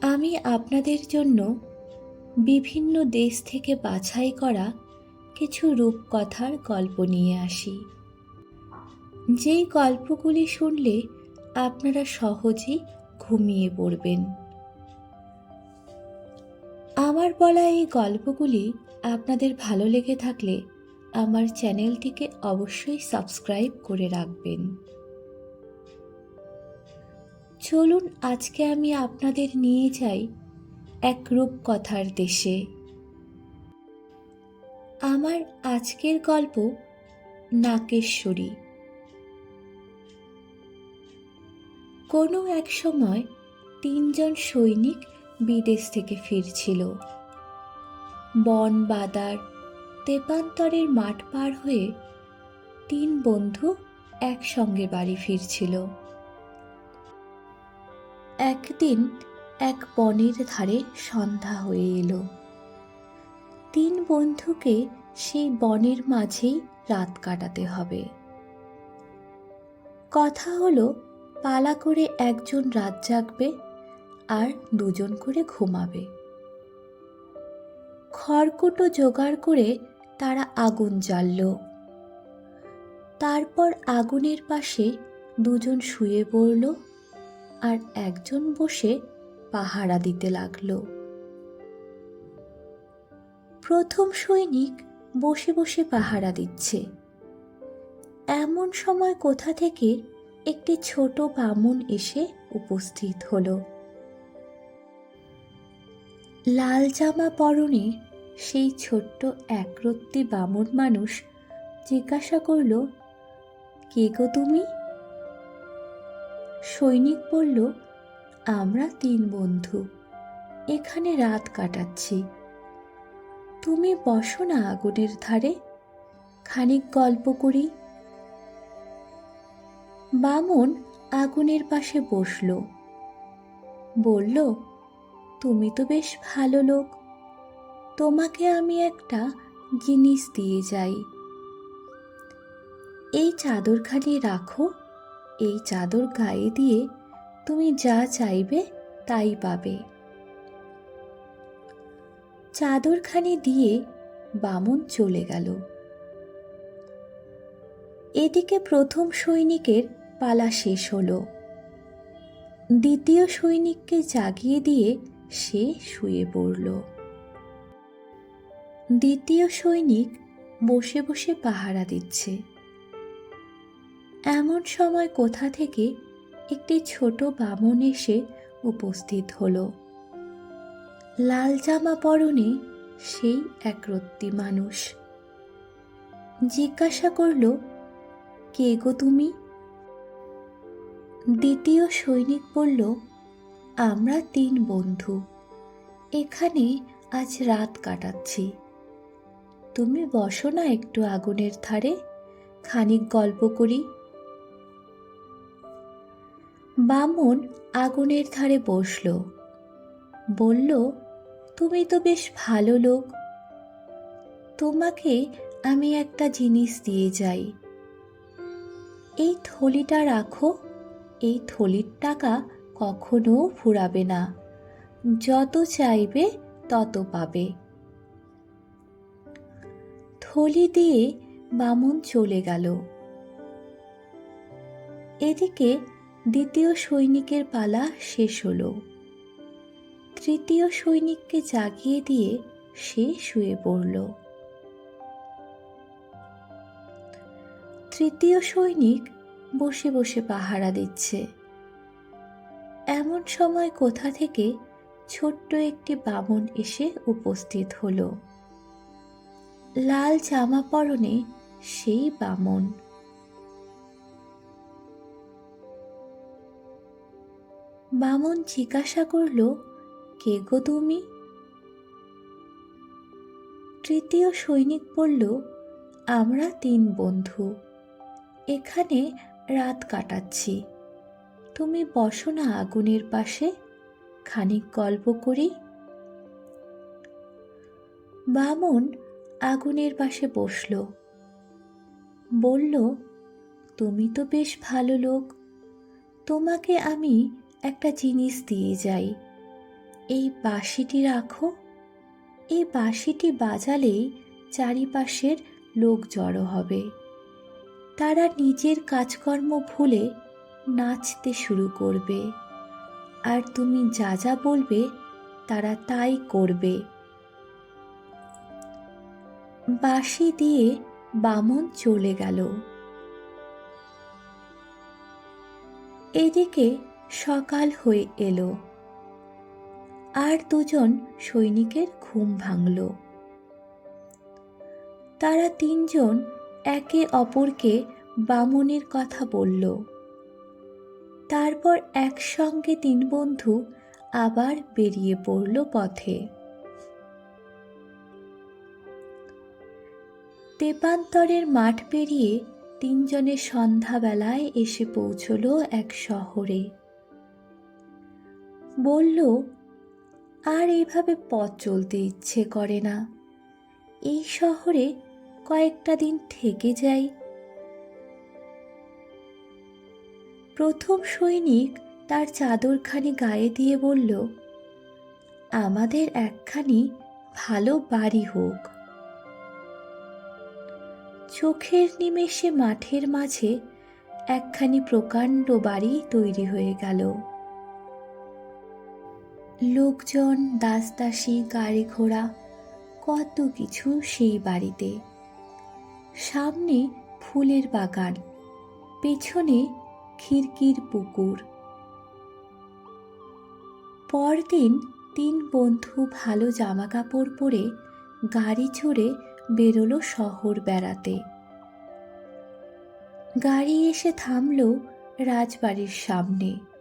আমি আপনাদের জন্য বিভিন্ন দেশ থেকে বাছাই করা কিছু রূপকথার গল্প নিয়ে আসি। যেই গল্পগুলি শুনলে আপনারা সহজেই ঘুমিয়ে পড়বেন। আমার বলা এই গল্পগুলি আপনাদের ভালো লেগে থাকলে আমার চ্যানেলটিকে অবশ্যই সাবস্ক্রাইব করে রাখবেন। চলুন আজকে আমি আপনাদের নিয়ে যাই এক রূপকথার দেশে। আমার আজকের গল্প নাকেশ্বরী। কোনো এক সময় তিনজন সৈনিক বিদেশ থেকে ফিরছিল। বন বাদার তেপান্তরের মাঠ পার হয়ে তিন বন্ধু একসঙ্গে বাড়ি ফিরছিল। একদিন এক বনের ধারে সন্ধ্যা হয়ে এলো। তিন বন্ধুকে সেই বনের মাঝেই রাত কাটাতে হবে। কথা হলো, পালা করে একজন রাত জাগবে আর দুজন করে ঘুমাবে। খড়কুটো জোগাড় করে তারা আগুন জ্বালল। তারপর আগুনের পাশে দুজন শুয়ে পড়ল। আর একজন বসে পাহারা দিতে লাগল। প্রথম সৈনিক বসে বসে পাহারা দিচ্ছে। এমন সময় কোথা থেকে একটি ছোট বামুন এসে উপস্থিত হলো। লাল জামা পরনে সেই ছোট্ট একরত্তি বামুন মানুষ জিজ্ঞাসা করল, কে গো তুমি? সৈনিক বলল, আমরা তিন বন্ধু, এখানে রাত কাটাচ্ছি। তুমি বসো না আগুনের ধারে, খানিক গল্প করি। বামন আগুনের পাশে বসল। বলল, তুমি তো বেশ ভালো লোক, তোমাকে আমি একটা জিনিস দিয়ে যাই। এই চাদরখানি রাখো এই চাদর গায়ে দিয়ে তুমি যা চাইবে তাই পাবে। চাদরখানি দিয়ে বামন চলে গেল। এদিকে প্রথম সৈনিকের পালা শেষ হলো। দ্বিতীয় সৈনিককে জাগিয়ে দিয়ে সে শুয়ে পড়ল। দ্বিতীয় সৈনিক বসে বসে পাহারা দিচ্ছে। এমন সময় কোথা থেকে একটি ছোট বামন এসে উপস্থিত হলো। লাল জামা পরনে সেই একরত্তি মানুষ। জিজ্ঞাসা করল, কে গো তুমি? দ্বিতীয় সৈনিক বলল, আমরা তিন বন্ধু। এখানে আজ রাত কাটাচ্ছি। তুমি বসো না একটু আগুনের ধারে। খানিক গল্প করি। বামন আগুনের ধারে বসল। বলল, তুমি তো বেশ ভালো লোক। তোমাকে আমি একটা জিনিস দিয়ে যাই। এই থলিটা রাখো। এই থলির টাকা কখনো ফুরাবে না। যত চাইবে তত পাবে। থলি দিয়ে বামন চলে গেল। এদিকে দ্বিতীয় সৈনিকের পালা শেষ হলো। তৃতীয় সৈনিককে জাগিয়ে দিয়ে সে শুয়ে পড়ল। তৃতীয় সৈনিক বসে বসে পাহারা দিচ্ছে। এমন সময় কোথা থেকে ছোট্ট একটি বামন এসে উপস্থিত হলো। লাল জামা পরনে সেই বামন বামন জিজ্ঞাসা করল, কে গো তুমি? তৃতীয় সৈনিক বলল, আমরা তিন বন্ধু। এখানে রাত কাটাচ্ছি। তুমি বসো না আগুনের পাশে। খানিক গল্প করি। বামন আগুনের পাশে বসল। বলল, তুমি তো বেশ ভালো লোক। তোমাকে আমি একটা জিনিস দিয়ে যাই। এই বাঁশিটি রাখো। এই বাঁশিটি বাজালেই চারিপাশের লোক জড়ো হবে। তারা নিজের কাজকর্ম ভুলে নাচতে শুরু করবে। আর তুমি যা যা বলবে, তারা তাই করবে। বাঁশি দিয়ে বামন চলে গেল। এদিকে সকাল হয়ে এলো। আর দুজন সৈনিকের ঘুম ভাঙল। তারা তিনজন একে অপরকে বামনের কথা বলল। তারপর একসঙ্গে তিন বন্ধু আবার বেরিয়ে পড়ল পথে। তেপান্তরের মাঠ পেরিয়ে তিনজনের সন্ধ্যাবেলায় এসে পৌঁছল এক শহরে। বলল, আর এইভাবে পথ চলতে ইচ্ছে করে না। এই শহরে কয়েকটা দিন থেকে যাই। প্রথম সৈনিক তার চাদরখানি গায়ে দিয়ে বলল, আমাদের একখানি ভালো বাড়ি হোক। চোখের নিমেষে মাঠের মাঝে একখানি প্রকাণ্ড বাড়ি তৈরি হয়ে গেল। লোকজন দাস দাসদাসী গাড়ি ঘোড়া কত কিছু সেই বাড়িতে। সামনে ফুলের বাগান, পেছনে খিড়কির পুকুর। পরদিন তিন বন্ধু ভালো জামা কাপড় পরে গাড়ি চড়ে বেরোলো শহর বেড়াতে। গাড়ি এসে থামল রাজবাড়ির সামনে।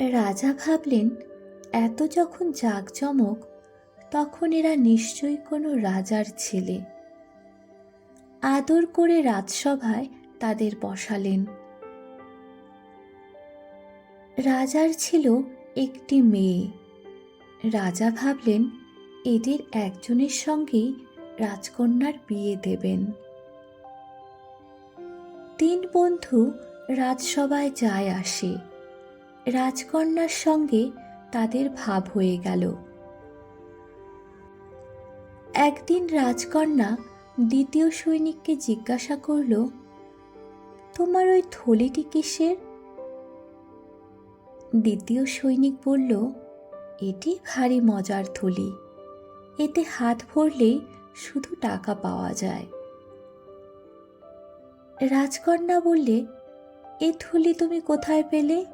রাজা ভাবলেন, এত যখন জাঁকজমক, তখন এরা নিশ্চয়ই কোনো রাজার ছেলে আদর করে রাজসভায় তাদের বসালেন। রাজার ছিল একটি মেয়ে। রাজা ভাবলেন, এদের একজনের সঙ্গেই রাজকন্যার বিয়ে দেবেন। তিন বন্ধু রাজসভায় যায় আসে। রাজকন্যার সঙ্গে তাদের ভাব হয়ে গেল। একদিন রাজকন্যা দ্বিতীয় সৈনিককে জিজ্ঞাসা করল, তোমার ওই থলিটি কিসের? দ্বিতীয় সৈনিক বলল, এটি ভারী মজার থলি। এতে হাত ভরলেই শুধু টাকা পাওয়া যায়। রাজকন্যা বললে, এ থলি তুমি কোথায় পেলে?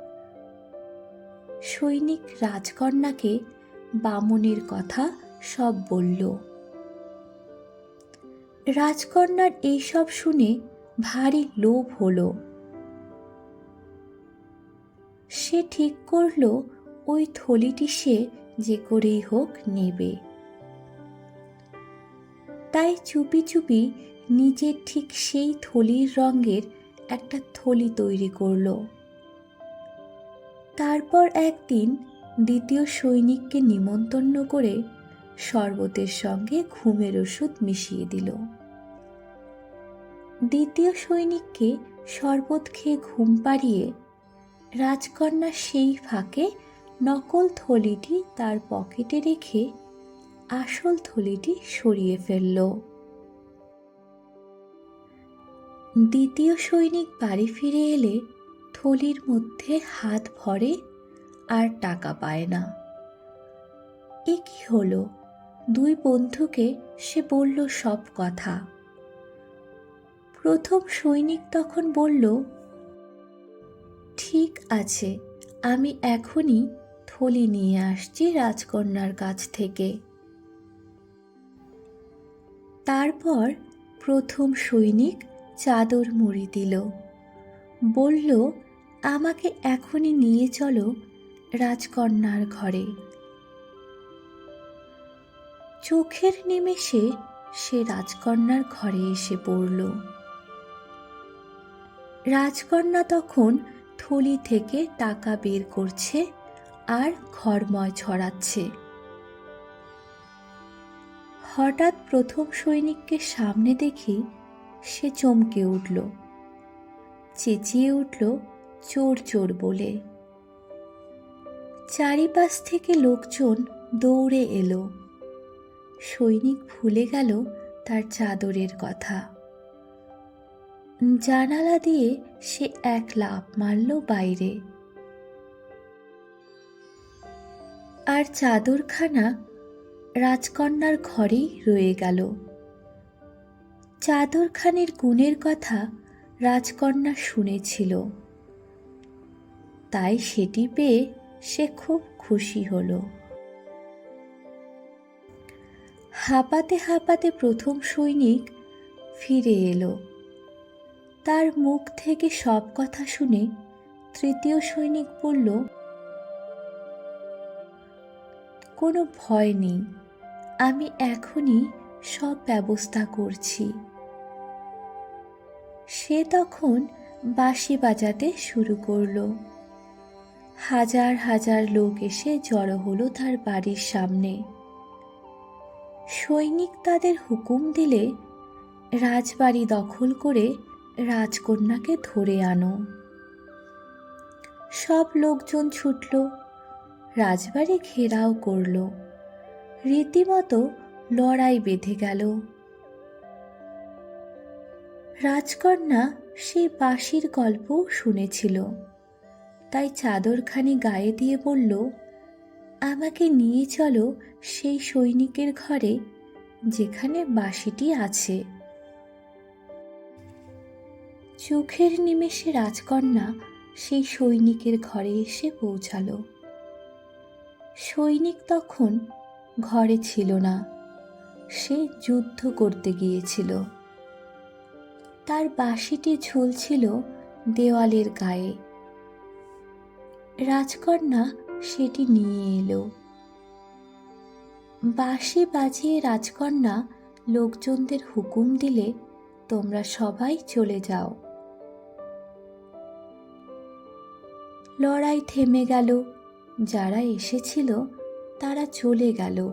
সৈনিক রাজকন্যাকে বামনের কথা সব বলল। রাজকন্যার এইসব শুনে ভারী লোভ হলো। সে ঠিক করল ওই থলিটি সে যে করেই হোক নেবে। তাই চুপি চুপি নিজের ঠিক সেই থলির রঙের একটা থলি তৈরি করল। তারপর একদিন দ্বিতীয় সৈনিককে নিমন্তন্ন করে শরবতের সঙ্গে ঘুমের ওষুধ মিশিয়ে দিল। দ্বিতীয় সৈনিককে শরবত খেয়ে ঘুম পাড়িয়ে রাজকন্যা সেই ফাঁকে নকল থলিটি তার পকেটে রেখে আসল থলিটি সরিয়ে ফেলল। দ্বিতীয় সৈনিক বাড়ি ফিরে এলে থলির মধ্যে হাত ভরে আর টাকা পায় না। এ কি হলো? দুই বন্ধুকে সে বলল সব কথা। প্রথম সৈনিক তখন বলল, ঠিক আছে, আমি এখনই থলি নিয়ে আসছি রাজকন্যার কাছ থেকে। তারপর প্রথম সৈনিক চাদর মুড়ি দিল। বলল আমাকে এখনই নিয়ে চলো রাজকন্যার ঘরে। চোখের নিমেষে সে রাজকন্যার ঘরে এসে পড়ল। রাজকন্যা তখন থলি থেকে টাকা বের করছে আর ঘরময় ছড়াচ্ছে। হঠাৎ প্রথম সৈনিককে সামনে দেখি সে চমকে উঠল। চেঁচিয়ে উঠল চোর চোর বলে। চারিপাশ থেকে লোকজন দৌড়ে এলো। সৈনিক ভুলে গেল তার চাদরের কথা। জানালা দিয়ে সে এক লাফ মারল বাইরে। আর চাদরখানা রাজকন্যার ঘরেই রয়ে গেল। চাদরখানির গুণের কথা রাজকন্যা শুনেছিল। তাই সেটি পেয়ে সে খুব খুশি হলো। হাঁপাতে হাঁপাতে প্রথম সৈনিক ফিরে এলো। তার মুখ থেকে সব কথা শুনে তৃতীয় সৈনিক বলল, কোনো ভয় নেই, আমি এখনই সব ব্যবস্থা করছি। সে তখন বাঁশি বাজাতে শুরু করল। হাজার হাজার লোক এসে জড়ো হলো তার বাড়ির সামনে। সৈনিক তাদের হুকুম দিলে, রাজবাড়ি দখল করে রাজকন্যাকে ধরে আনো। সব লোকজন ছুটল, রাজবাড়ি ঘেরাও করল। রীতিমতো লড়াই বেঁধে গেল। রাজকন্যা সেই বাঁশির গল্প শুনেছিল। তাই চাদরখানি গায়ে দিয়ে বলল, আমাকে নিয়ে চলো সেই সৈনিকের ঘরে, যেখানে বাঁশিটি আছে। চোখের নিমেষে রাজকন্যা সেই সৈনিকের ঘরে এসে পৌঁছালো। সৈনিক তখন ঘরে ছিল না, সে যুদ্ধ করতে গিয়েছিল। তার বাঁশিটি ঝুলছিল দেওয়ালের গায়ে। রাজকন্যা সেটি নিয়ে এলো। বাঁশি বাজিয়ে রাজকন্যা লোকজনদের হুকুম দিলে তোমরা সবাই চলে যাও। লড়াই থেমে গেল। যারা এসেছিল তারা চলে গেল।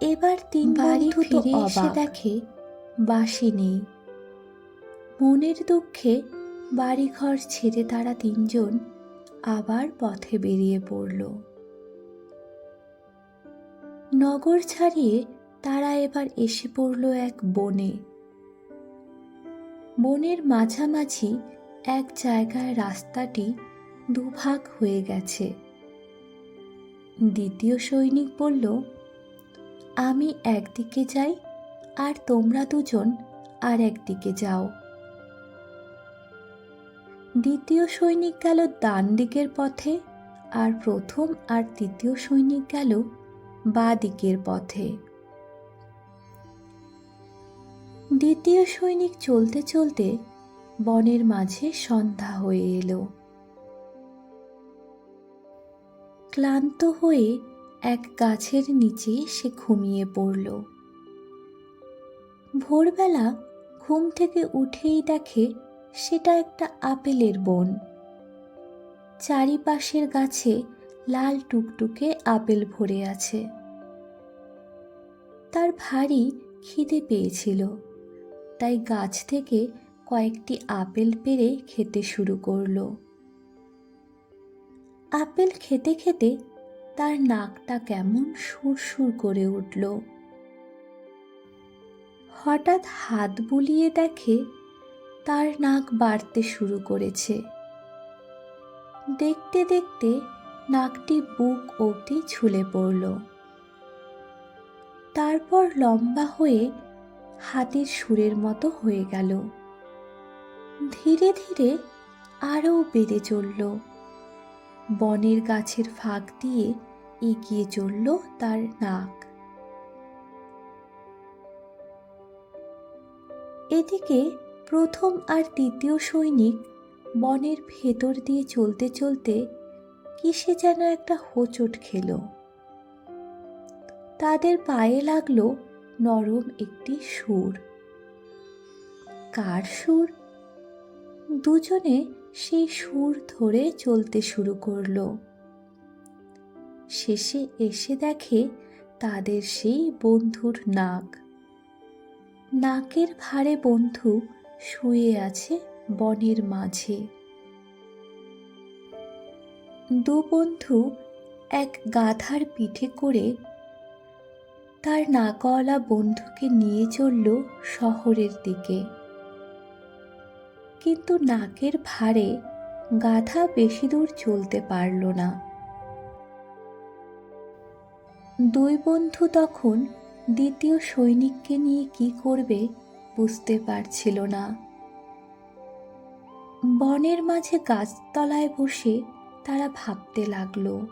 এবার তিন বাড়ি ফিরে এসে দেখে বাঁশি নেই। মনের দুঃখে বাড়িঘর ছেড়ে তারা তিনজন আবার পথে বেরিয়ে পড়ল। নগর ছাড়িয়ে তারা এবার এসে পড়ল এক বনে। বনের মাঝামাঝি এক জায়গায় রাস্তাটি দুভাগ হয়ে গেছে। দ্বিতীয় সৈনিক বলল, আমি একদিকে যাই আর তোমরা দুজন আর একদিকে যাও। দ্বিতীয় সৈনিক গেল ডান দিকের পথে আর প্রথম আর তৃতীয় সৈনিক গেল বা দিকের পথে। দ্বিতীয় সৈনিক চলতে চলতে বনের মাঝে সন্ধ্যা হয়ে এলো। ক্লান্ত হয়ে এক গাছের নিচে সে ঘুমিয়ে পড়ল। ভোরবেলা ঘুম থেকে উঠেই দেখে সেটা একটা আপেলের বন। চারিপাশের গাছে লাল টুকটুকে আপেল ভরে আছে। তার ভারী খিদে পেয়েছিল, তাই গাছ থেকে কয়েকটি আপেল পেড়ে খেতে শুরু করল। আপেল খেতে খেতে তার নাকটা কেমন সুরসুর করে উঠল। হঠাৎ হাত বুলিয়ে দেখে তার নাক বাড়তে শুরু করেছে। দেখতে দেখতে নাকটি বুক অবধি ঝুলে পড়ল। তারপর লম্বা হয়ে হাতির সুরের মতো হয়ে গেল। ধীরে ধীরে আরও বেড়ে চলল। বনের গাছের ফাঁক দিয়ে এগিয়ে চলল তার নাক। এদিকে প্রথম আর তৃতীয় সৈনিক বনের ভেতর দিয়ে চলতে চলতে কিসে যেন একটা হোঁচট খেল। তাদের পায়ে লাগল নরম একটি সুর। কার সুর? দুজনে সেই সুর ধরে চলতে শুরু করল। শেষে এসে দেখে তাদের সেই বন্ধুর নাক। নাকের ভারে বন্ধু শুয়ে আছে বনের মাঝে। দু বন্ধু এক গাধার পিঠে করে তার নাকওয়ালা বন্ধুকে নিয়ে চলল শহরের দিকে। কিন্তু নাকের ভারে গাধা বেশি দূর চলতে পারল না। দুই বন্ধু তখন দ্বিতীয় সৈনিককে নিয়ে কি করবে বুঝতে পারছিল না। বনের মাঝে গাছতলায় বসে তারা ভাবতে লাগল।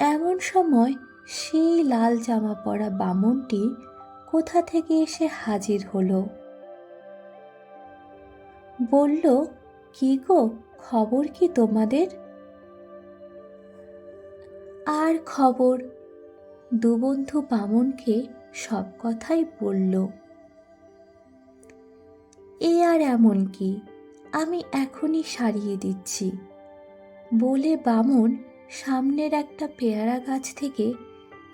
এমন সময় সেই লাল জামা পরা বামনটি কোথা থেকে এসে হাজির হলো? বলল, কি গো, খবর কি তোমাদের? আর খবর? দু বন্ধু বামনকে সব কথাই বলল। এ আর এমন কি? আমি এখনই সারিয়ে দিচ্ছি। বলে বামন সামনের একটা পেয়ারা গাছ থেকে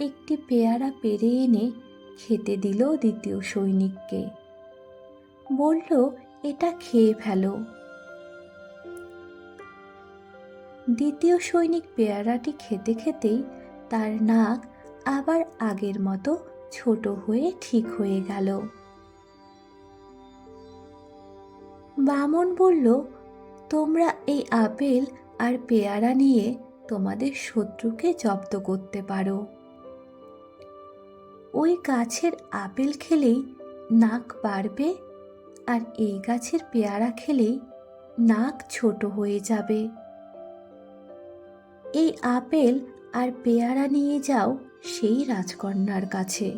একটি পেয়ারা পেরে এনে খেতে দিল দ্বিতীয় সৈনিককে। বলল, এটা খেয়ে ফেলো। দ্বিতীয় সৈনিক পেয়ারাটি খেতে খেতেই তার নাক আবার আগের মতো ছোট হয়ে ঠিক হয়ে গেল। বামন বলল, তোমরা এই আপেল আর পেয়ারা নিয়ে তোমাদের শত্রুকে জব্দ করতে পারো। ওই গাছের আপেল খেলেই নাক বাড়বে আর এই গাছের পেয়ারা খেলেই নাক ছোট হয়ে যাবে। এই আপেল আর পেয়ারা নিয়ে যাও সেই রাজকন্যার কাছে।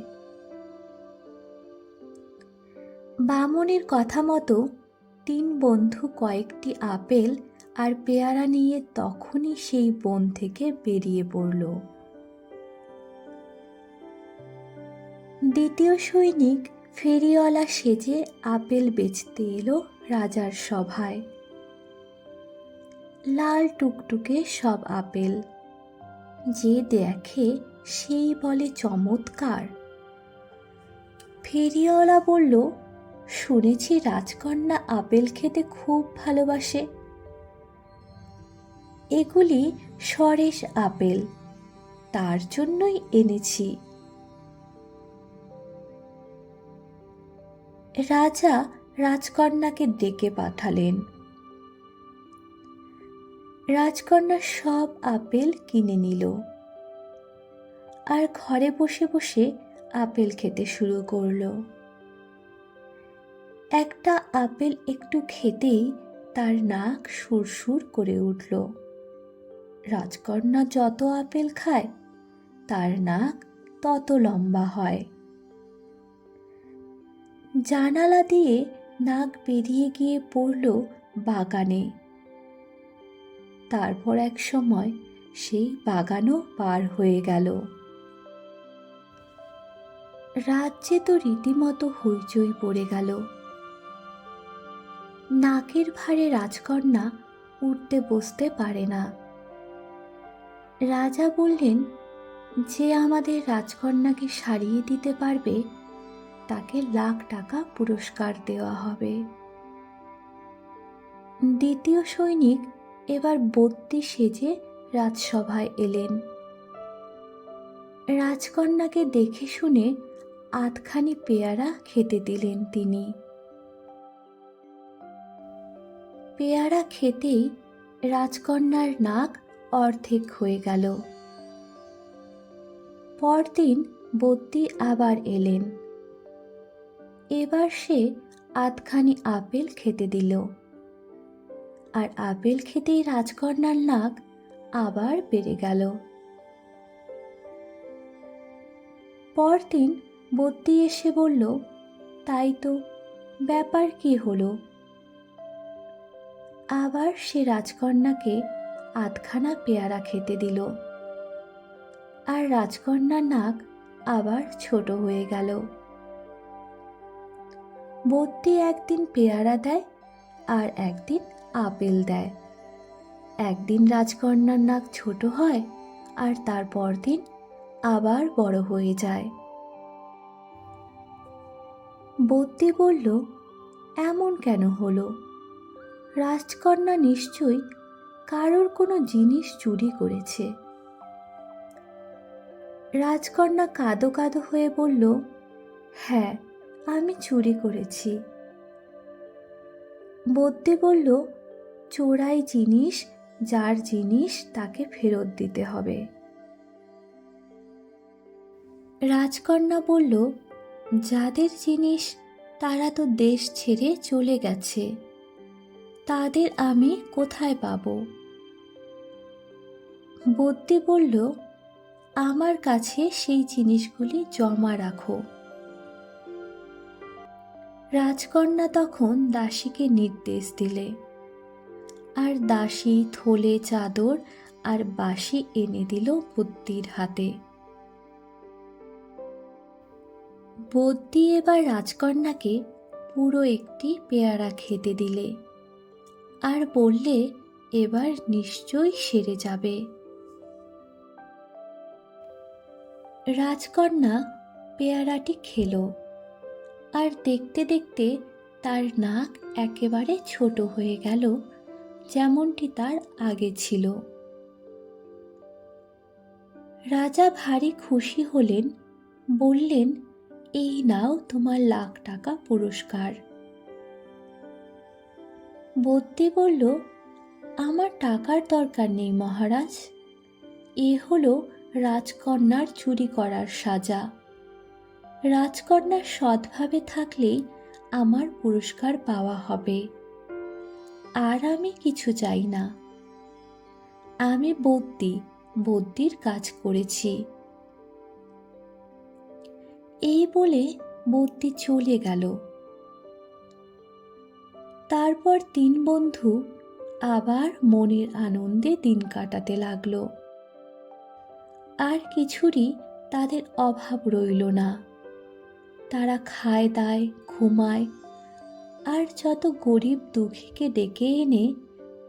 বামনের কথা মতো তিন বন্ধু কয়েকটি আপেল আর পেয়ারা নিয়ে তখনই সেই বন থেকে বেরিয়ে পড়ল। দ্বিতীয় সৈনিক ফেরিওয়ালা সেজে আপেল বেচতে এলো রাজার সভায়। লাল টুকটুকে সব আপেল। যে দেখে সেই বলে চমৎকার। ফেরিওয়ালা বলল, শুনেছি রাজকন্যা আপেল খেতে খুব ভালোবাসে। এগুলি সরেশ আপেল, তার জন্যই এনেছি। রাজা রাজকন্যাকে ডেকে পাঠালেন। রাজকন্যা সব আপেল কিনে নিল। আর ঘরে বসে বসে আপেল খেতে শুরু করল। একটা আপেল একটু খেতেই তার নাক সুরসুর করে উঠল। রাজকন্যা যত আপেল খায়, তার নাক তত লম্বা হয়। জানালা দিয়ে নাক বেরিয়ে গিয়ে পড়ল বাগানে। তারপর এক সময় সেই বাগানও পার হয়ে গেল। রাজ্যে তো রীতিমতো হইচই পড়ে গেল। নাকের ভারে রাজকন্যা উঠতে বসতে পারে না। রাজা বললেন, যে আমাদের রাজকন্যাকে সারিয়ে দিতে পারবে, তাকে লাখ টাকা পুরস্কার দেওয়া হবে। দ্বিতীয় সৈনিক এবার বত্তি সেজে রাজসভায় এলেন। রাজকন্যাকে দেখে শুনে আধখানি পেয়ারা খেতে দিলেন তিনি। পেয়ারা খেতেই রাজকন্যার নাক অর্ধেক হয়ে গেল। পরদিন বদ্যি আবার এলেন। এবার সে আধখানি আপেল খেতে দিল। আর আপেল খেতেই রাজকন্যার নাক আবার বেড়ে গেল। পরদিন বদ্যি এসে বলল, তাই তো, ব্যাপার কি হলো? আবার সে রাজকন্যাকে আধখানা পেয়ারা খেতে দিল। আর রাজকন্যার নাক আবার ছোট হয়ে গেল। বদ্যি একদিন পেয়ারা দেয় আর একদিন আপেল দেয়। একদিন রাজকন্যার নাক ছোট হয় আর তারপর দিন আবার বড় হয়ে যায়। বদ্যি বলল, এমন কেন হলো? রাজকন্যা নিশ্চয়ই কারোর কোনো জিনিস চুরি করেছে। রাজকন্যা কাঁদো কাঁদো হয়ে বলল হ্যাঁ আমি চুরি করেছি। বদ্যি বলল, চোরাই জিনিস, যার জিনিস তাকে ফেরত দিতে হবে। রাজকন্যা বলল যাদের জিনিস তারা তো দেশ ছেড়ে চলে গেছে, তাদের আমি কোথায় পাব? বদ্যি বলল, আমার কাছে সেই জিনিসগুলি জমা রাখো। রাজকন্যা তখন দাসীকে নির্দেশ দিলে, আর দাসী, থলে, চাদর আর বাঁশি এনে দিল বুদ্ধির হাতে। বদ্যি এবার রাজকন্যাকে পুরো একটি পেয়ারা খেতে দিলে আর বললে, এবার নিশ্চয়ই সেরে যাবে। রাজকন্যা পেয়ারাটি খেল আর দেখতে দেখতে তার নাক একেবারে ছোট হয়ে গেল, যেমনটি তার আগে ছিল। রাজা ভারী খুশি হলেন, বললেন এই নাও তোমার লাখ টাকা পুরস্কার। বদ্যি বলল, আমার টাকার দরকার নেই মহারাজ। এ হলো রাজকন্যার চুরি করার সাজা। রাজকন্যা সৎভাবে থাকলেই আমার পুরস্কার পাওয়া হবে। আর আমি কিছু চাই না। আমি বদ্যি বদ্যির কাজ করেছি। এই বলে বদ্যি চলে গেল। তারপর তিন বন্ধু আবার মনের আনন্দে দিন কাটাতে লাগল। আর কিছুরই তাদের অভাব রইল না। তারা খায় দায়, ঘুমায়, আর যত গরিব দুঃখীকে ডেকে এনে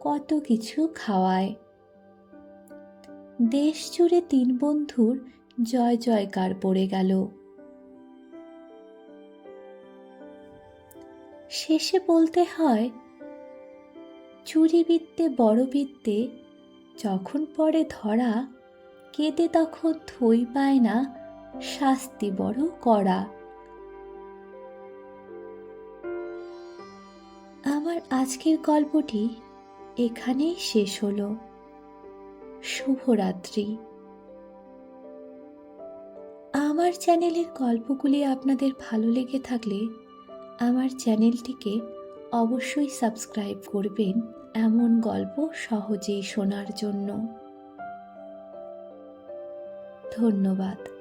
কত কিছু খাওয়ায়। দেশ জুড়ে তিন বন্ধুর জয় জয়কার পড়ে গেল। শেষে বলতে হয়, চুরি বিদ্যে বড় বিদ্যে যখন পড়ে ধরা, কেঁদে তখন থই পায় না, শাস্তি বড় করা আমার আজকের গল্পটি এখানেই শেষ হলো। শুভরাত্রি। আমার চ্যানেলের গল্পগুলি আপনাদের ভালো লেগে থাকলে আমার চ্যানেলটিকে অবশ্যই সাবস্ক্রাইব করবেন এমন গল্প সহজেই শোনার জন্য। ধন্যবাদ।